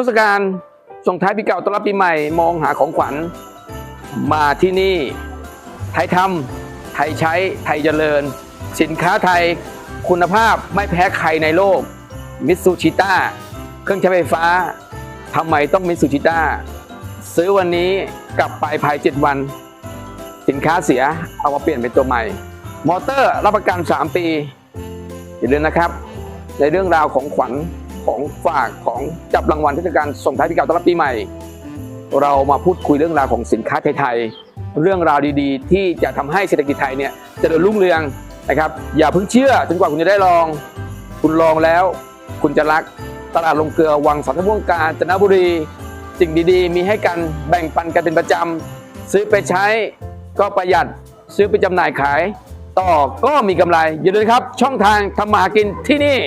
ทศกาลส่งท้ายปีเก่าต้อนรับปีใหม่มองหาของขวัญ มาที่นี่ ไทยทำไทยใช้ไทยเจริญ สินค้าไทยคุณภาพไม่แพ้ใครในโลกมิตซูชิต้าเครื่องใช้ไฟฟ้าทำไมต้องมิตซูชิต้าซื้อวันนี้กลับไปภาย 7 วัน สินค้าเสียเอามาเปลี่ยนเป็นตัวใหม่ มอเตอร์รับประกัน 3 ปี อย่าลืมนะครับ ในเรื่องราวของขวัญ ของฝากของจับรางวัลเทศกาลส่งท้ายปีเก่าต้อนรับปีใหม่ เรามาพูดคุยเรื่องราวของสินค้าไทยๆเรื่องราวดีๆ ที่จะทำให้เศรษฐกิจไทยเนี่ยจะเจริญรุ่งเรืองนะครับอย่าเพิ่งเชื่อจนกว่าคุณจะได้ลอง คุณลองแล้วคุณจะรักตลาดลงเกลือวังสันทม่วงการจนบุรี สิ่งดีๆ มีให้กันแบ่งปันกันเป็นประจำซื้อไปใช้ก็ประหยัดซื้อไปจำหน่ายขาย ต่อก็มีกำไรอย่าลืมครับ ช่องทางทำมาหากินที่นี่